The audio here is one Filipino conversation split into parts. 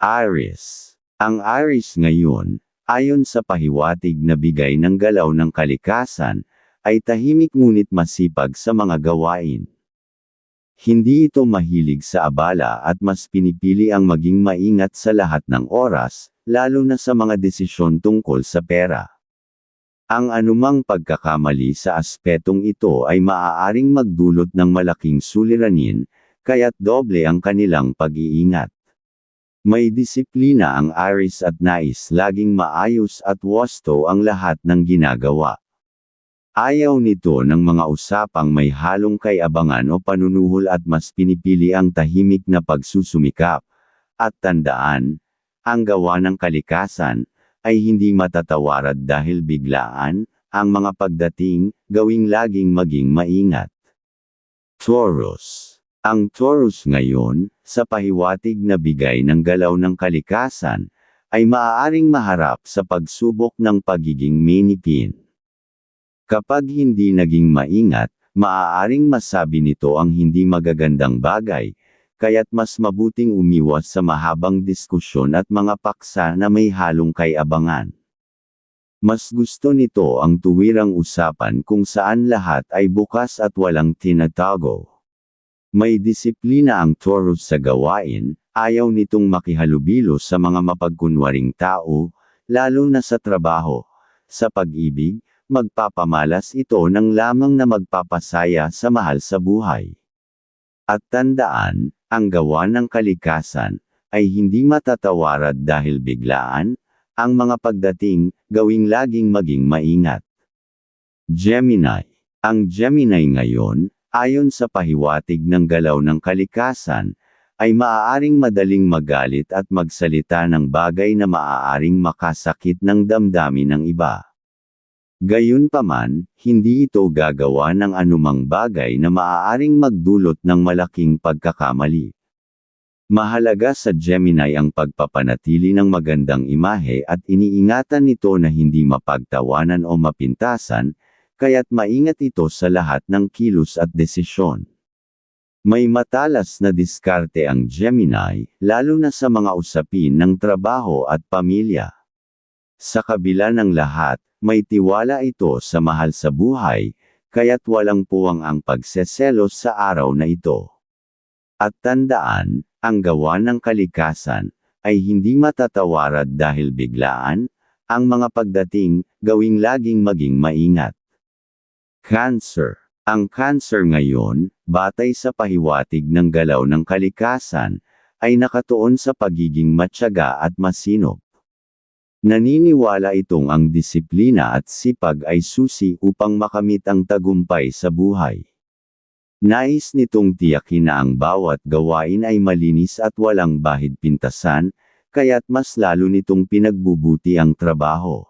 Aries. Ang Aries ngayon, ayon sa pahiwatig na bigay ng galaw ng kalikasan, ay tahimik ngunit masipag sa mga gawain. Hindi ito mahilig sa abala at mas pinipili ang maging maingat sa lahat ng oras, lalo na sa mga desisyon tungkol sa pera. Ang anumang pagkakamali sa aspetong ito ay maaaring magdulot ng malaking suliranin, kaya't doble ang kanilang pag-iingat. May disiplina ang Aries at nais laging maayos at wasto ang lahat ng ginagawa. Ayaw nito ng mga usapang may halong kay-abangan o panunuhol at mas pinipili ang tahimik na pagsusumikap. At tandaan, ang gawa ng kalikasan, ay hindi matatawarad dahil biglaan, ang mga pagdating, gawing laging maging maingat. Taurus Ang Taurus ngayon, sa pahiwatig na bigay ng galaw ng kalikasan, ay maaaring maharap sa pagsubok ng pagiging manipin. Kapag hindi naging maingat, maaaring masabi nito ang hindi magagandang bagay, kaya't mas mabuting umiwas sa mahabang diskusyon at mga paksa na may halong kay-abangan. Mas gusto nito ang tuwirang usapan kung saan lahat ay bukas at walang tinatago. May disiplina ang Taurus sa gawain, ayaw nitong makihalubilo sa mga mapagkunwaring tao, lalo na sa trabaho. Sa pag-ibig, magpapamalas ito ng lamang na magpapasaya sa mahal sa buhay. At tandaan, ang gawa ng kalikasan, ay hindi matatawarad dahil biglaan, ang mga pagdating, gawing laging maging maingat. Gemini. Ang Gemini ngayon, ayon sa pahiwatig ng galaw ng kalikasan, ay maaaring madaling magalit at magsalita ng bagay na maaaring makasakit ng damdamin ng iba. Gayunpaman, hindi ito gagawa ng anumang bagay na maaaring magdulot ng malaking pagkakamali. Mahalaga sa Gemini ang pagpapanatili ng magandang imahe at iniingatan nito na hindi mapagtawanan o mapintasan, kaya't maingat ito sa lahat ng kilos at desisyon. May matalas na diskarte ang Gemini, lalo na sa mga usapin ng trabaho at pamilya. Sa kabila ng lahat, may tiwala ito sa mahal sa buhay, kaya't walang puwang ang pagseselos sa araw na ito. At tandaan, ang gawa ng kalikasan, ay hindi matatawarad dahil biglaan, ang mga pagdating, gawing laging maging maingat. Cancer Ang cancer ngayon, batay sa pahiwatig ng galaw ng kalikasan, ay nakatuon sa pagiging matyaga at masinop. Naniniwala itong ang disiplina at sipag ay susi upang makamit ang tagumpay sa buhay. Nais nitong tiyakin na ang bawat gawain ay malinis at walang bahid pintasan, kaya't mas lalo nitong pinagbubuti ang trabaho.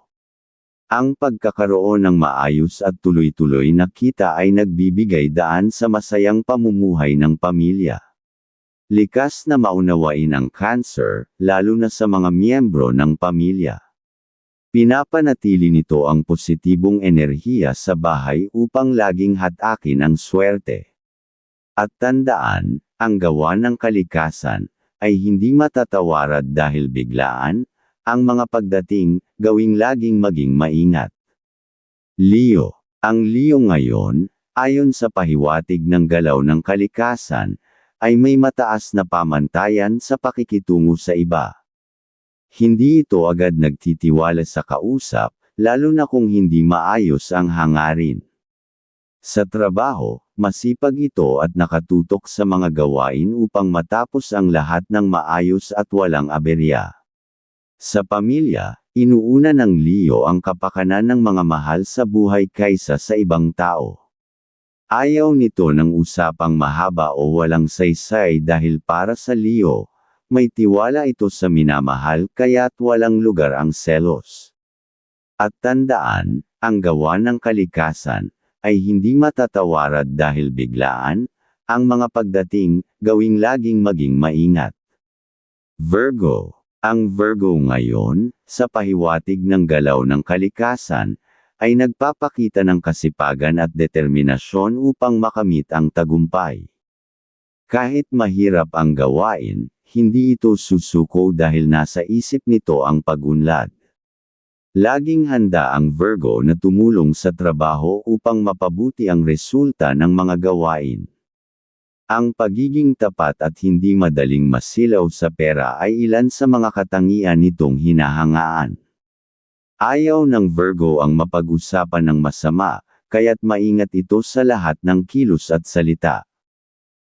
Ang pagkakaroon ng maayos at tuloy-tuloy na kita ay nagbibigay daan sa masayang pamumuhay ng pamilya. Likas na maunawain ang cancer, lalo na sa mga miyembro ng pamilya. Pinapanatili nito ang positibong enerhiya sa bahay upang laging hatakin ang swerte. At tandaan, ang gawa ng kalikasan, ay hindi matatawarad dahil biglaan, ang mga pagdating, gawing laging maging maingat. Leo. Ang Leo ngayon, ayon sa pahiwatig ng galaw ng kalikasan, ay may mataas na pamantayan sa pakikitungo sa iba. Hindi ito agad nagtitiwala sa kausap, lalo na kung hindi maayos ang hangarin. Sa trabaho, masipag ito at nakatutok sa mga gawain upang matapos ang lahat ng maayos at walang aberya. Sa pamilya, inuuna ng Leo ang kapakanan ng mga mahal sa buhay kaysa sa ibang tao. Ayaw nito ng usapang mahaba o walang saysay dahil para sa Leo, may tiwala ito sa minamahal kaya't walang lugar ang selos. At tandaan, ang gawa ng kalikasan, ay hindi matatawarad dahil biglaan, ang mga pagdating, gawing laging maging maingat. Virgo Ang Virgo ngayon, sa pahiwatig ng galaw ng kalikasan, ay nagpapakita ng kasipagan at determinasyon upang makamit ang tagumpay. Kahit mahirap ang gawain, hindi ito susuko dahil nasa isip nito ang pagunlad. Laging handa ang Virgo na tumulong sa trabaho upang mapabuti ang resulta ng mga gawain. Ang pagiging tapat at hindi madaling masilaw sa pera ay ilan sa mga katangian nitong hinahangaan. Ayaw ng Virgo ang mapag-usapan ng masama, kaya't maingat ito sa lahat ng kilos at salita.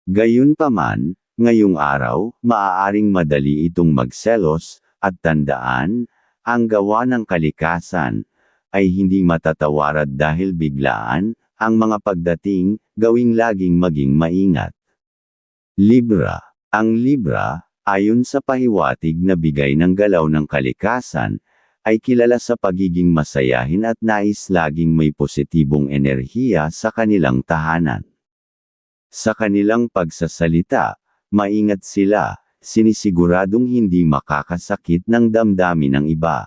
Gayunpaman, ngayong araw, maaaring madali itong magselos, at tandaan, ang gawa ng kalikasan, ay hindi matatawarad dahil biglaan, ang mga pagdating, gawing laging maging maingat. Libra. Ang Libra, ayon sa pahiwatig na bigay ng galaw ng kalikasan, ay kilala sa pagiging masayahin at nais laging may positibong enerhiya sa kanilang tahanan. Sa kanilang pagsasalita, maingat sila, sinisiguradong hindi makakasakit ng damdamin ng iba.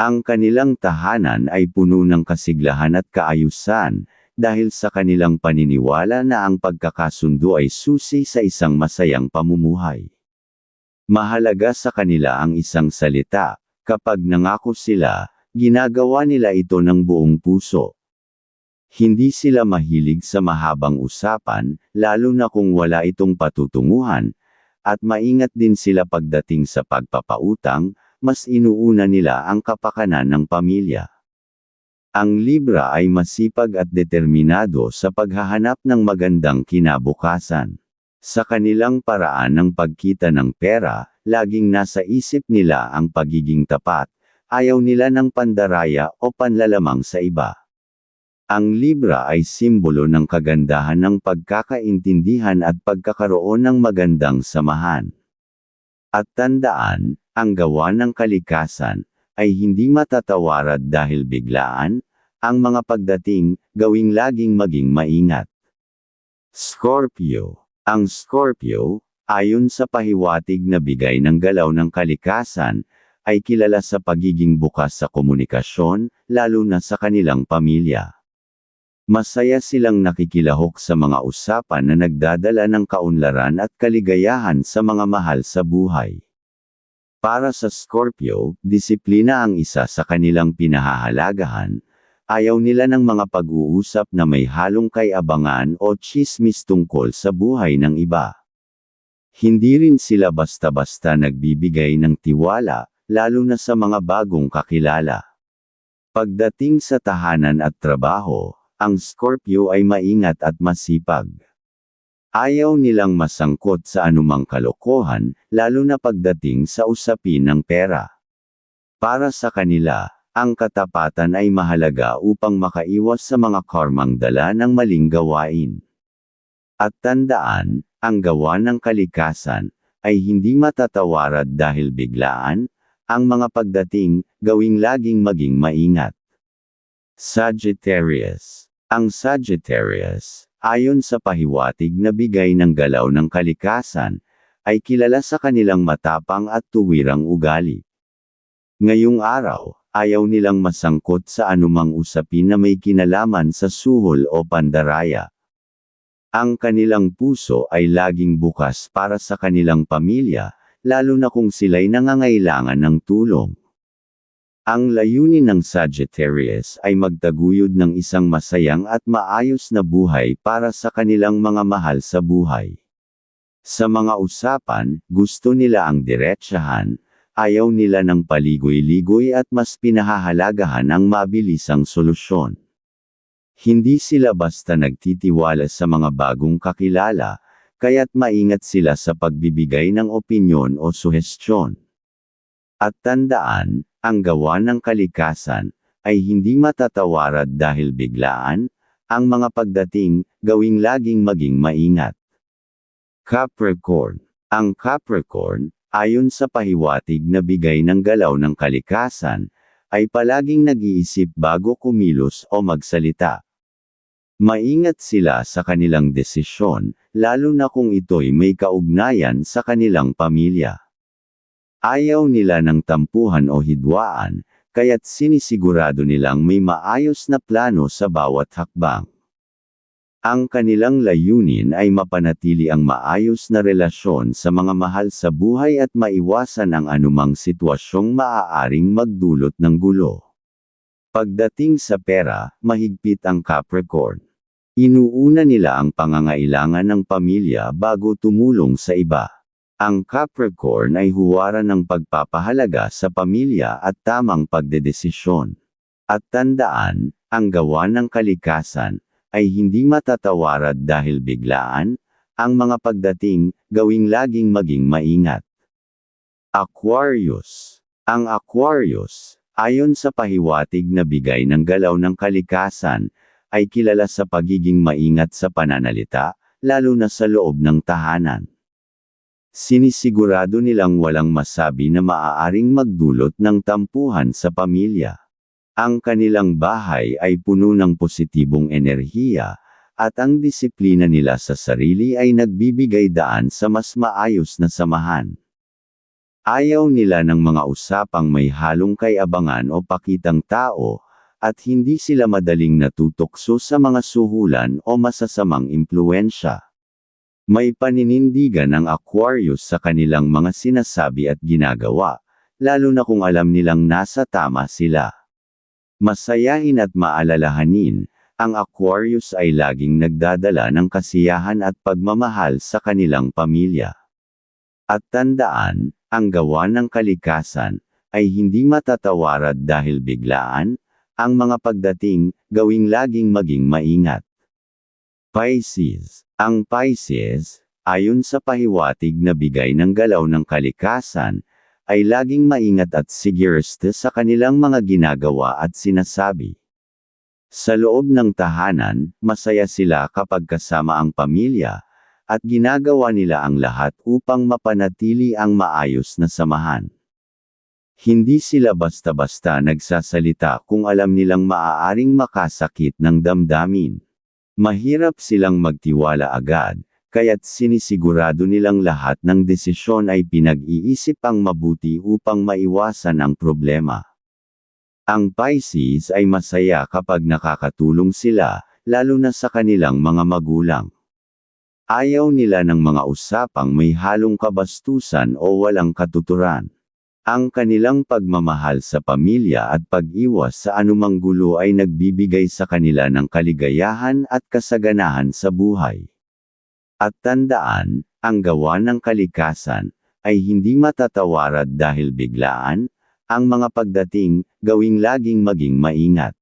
Ang kanilang tahanan ay puno ng kasiglahan at kaayusan, dahil sa kanilang paniniwala na ang pagkakasundo ay susi sa isang masayang pamumuhay. Mahalaga sa kanila ang isang salita, kapag nangako sila, ginagawa nila ito ng buong puso. Hindi sila mahilig sa mahabang usapan, lalo na kung wala itong patutunguhan, at maingat din sila pagdating sa pagpapautang, mas inuuna nila ang kapakanan ng pamilya. Ang Libra ay masipag at determinado sa paghahanap ng magandang kinabukasan. Sa kanilang paraan ng pagkita ng pera, laging nasa isip nila ang pagiging tapat, ayaw nila ng pandaraya o panlalamang sa iba. Ang Libra ay simbolo ng kagandahan ng pagkakaintindihan at pagkakaroon ng magandang samahan. At tandaan, ang gawa ng kalikasan, ay hindi matatawarad dahil biglaan, ang mga pagdating, gawing laging maging maingat. Scorpio Ang Scorpio, ayon sa pahiwatig na bigay ng galaw ng kalikasan, ay kilala sa pagiging bukas sa komunikasyon, lalo na sa kanilang pamilya. Masaya silang nakikilahok sa mga usapan na nagdadala ng kaunlaran at kaligayahan sa mga mahal sa buhay. Para sa Scorpio, disiplina ang isa sa kanilang pinahahalagahan, ayaw nila ng mga pag-uusap na may halong kay-abangan o chismis tungkol sa buhay ng iba. Hindi rin sila basta-basta nagbibigay ng tiwala, lalo na sa mga bagong kakilala. Pagdating sa tahanan at trabaho, ang Scorpio ay maingat at masipag. Ayaw nilang masangkot sa anumang kalokohan, lalo na pagdating sa usapin ng pera. Para sa kanila, ang katapatan ay mahalaga upang makaiwas sa mga karmang dala ng maling gawain. At tandaan, ang gawa ng kalikasan, ay hindi matatawarad dahil biglaan, ang mga pagdating, gawing laging maging maingat. Sagittarius. Ang Sagittarius, ayon sa pahiwatig na bigay ng galaw ng kalikasan, ay kilala sa kanilang matapang at tuwirang ugali. Ngayong araw, ayaw nilang masangkot sa anumang usapin na may kinalaman sa suhol o pandaraya. Ang kanilang puso ay laging bukas para sa kanilang pamilya, lalo na kung sila'y nangangailangan ng tulong. Ang layunin ng Sagittarius ay magtaguyod ng isang masayang at maayos na buhay para sa kanilang mga mahal sa buhay. Sa mga usapan, gusto nila ang diretsahan, ayaw nila ng paligoy-ligoy at mas pinahahalagahan ang mabilisang solusyon. Hindi sila basta nagtitiwala sa mga bagong kakilala, kaya't maingat sila sa pagbibigay ng opinyon o suhestyon. At tandaan, ang gawa ng kalikasan, ay hindi matatawarad dahil biglaan, ang mga pagdating, gawing laging maging maingat. Capricorn Ang Capricorn, ayon sa pahiwatig na bigay ng galaw ng kalikasan, ay palaging nag-iisip bago kumilos o magsalita. Maingat sila sa kanilang desisyon, lalo na kung ito'y may kaugnayan sa kanilang pamilya. Ayaw nila ng tampuhan o hidwaan, kaya't sinisigurado nilang may maayos na plano sa bawat hakbang. Ang kanilang layunin ay mapanatili ang maayos na relasyon sa mga mahal sa buhay at maiwasan ang anumang sitwasyong maaaring magdulot ng gulo. Pagdating sa pera, mahigpit ang Capricorn. Inuuna nila ang pangangailangan ng pamilya bago tumulong sa iba. Ang Capricorn ay huwaran ng pagpapahalaga sa pamilya at tamang pagdedesisyon. At tandaan, ang gawa ng kalikasan, ay hindi matatawarad dahil biglaan, ang mga pagdating, gawing laging maging maingat. Aquarius Ang Aquarius, ayon sa pahiwatig na bigay ng galaw ng kalikasan, ay kilala sa pagiging maingat sa pananalita, lalo na sa loob ng tahanan. Sinisigurado nilang walang masabi na maaaring magdulot ng tampuhan sa pamilya. Ang kanilang bahay ay puno ng positibong enerhiya, at ang disiplina nila sa sarili ay nagbibigay daan sa mas maayos na samahan. Ayaw nila ng mga usapang may halong kayabangan o pakitang tao, at hindi sila madaling natutokso sa mga suhulan o masasamang impluensya. May paninindigan ang Aquarius sa kanilang mga sinasabi at ginagawa, lalo na kung alam nilang nasa tama sila. Masayahin at maalalahanin, ang Aquarius ay laging nagdadala ng kasiyahan at pagmamahal sa kanilang pamilya. At tandaan, ang gawa ng kalikasan, ay hindi matatawarad dahil biglaan, ang mga pagdating, gawing laging maging maingat. Pisces Ang Pisces, ayon sa pahiwatig na bigay ng galaw ng kalikasan, ay laging maingat at siguriste sa kanilang mga ginagawa at sinasabi. Sa loob ng tahanan, masaya sila kapag kasama ang pamilya, at ginagawa nila ang lahat upang mapanatili ang maayos na samahan. Hindi sila basta-basta nagsasalita kung alam nilang maaaring makasakit ng damdamin. Mahirap silang magtiwala agad, kaya't sinisigurado nilang lahat ng desisyon ay pinag-iisip ang mabuti upang maiwasan ang problema. Ang Pisces ay masaya kapag nakakatulong sila, lalo na sa kanilang mga magulang. Ayaw nila ng mga usapang may halong kabastusan o walang katuturan. Ang kanilang pagmamahal sa pamilya at pag-iwas sa anumang gulo ay nagbibigay sa kanila ng kaligayahan at kasaganahan sa buhay. At tandaan, ang gawa ng kalikasan, ay hindi matatawarad dahil biglaan, ang mga pagdating, gawing laging maging maingat.